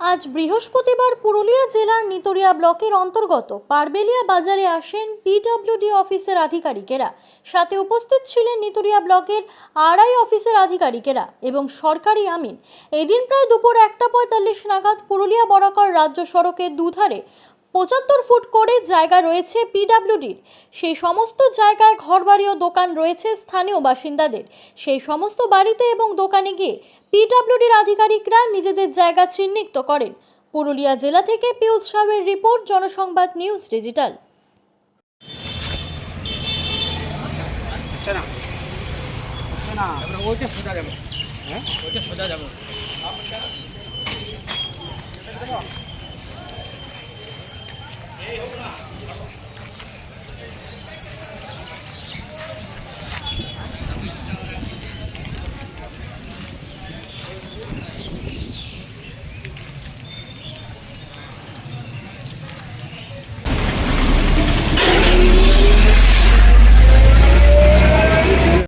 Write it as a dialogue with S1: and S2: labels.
S1: আজ বৃহস্পতিবার পুরুলিয়া জেলার নিতরিয়া ব্লকের অন্তর্গত পারবেলিয়া বাজারে আসেন পিডব্লিউডি অফিসের আধিকারিকেরা। সাথে উপস্থিত ছিলেন নিতরিয়া ব্লকের আড়াই অফিসের আধিকারিকেরা এবং সরকারি আমিন। এদিন প্রায় দুপুর একটা পঁয়তাল্লিশ নাগাদ পুরুলিয়া বরাকর রাজ্য সড়কের দুধারে পঁচাত্তর ফুট করে জায়গা রয়েছে পিডাব্লিউডির। সেই সমস্ত জায়গায় ঘরবাড়ি ও দোকান রয়েছে স্থানীয় বাসিন্দাদের। সেই সমস্ত বাড়িতে এবং দোকানে গিয়ে পিডাব্লিউডির আধিকারিকরা নিজেদের জায়গা চিহ্নিত করেন। পুরুলিয়া জেলা থেকে পিউষ সাহের রিপোর্ট জনসংবাদ নিউজ ডিজিটাল।
S2: ওইটা সোজা যাব।
S3: হ্যাঁ?
S2: ওইটা সোজা যাব। Hey,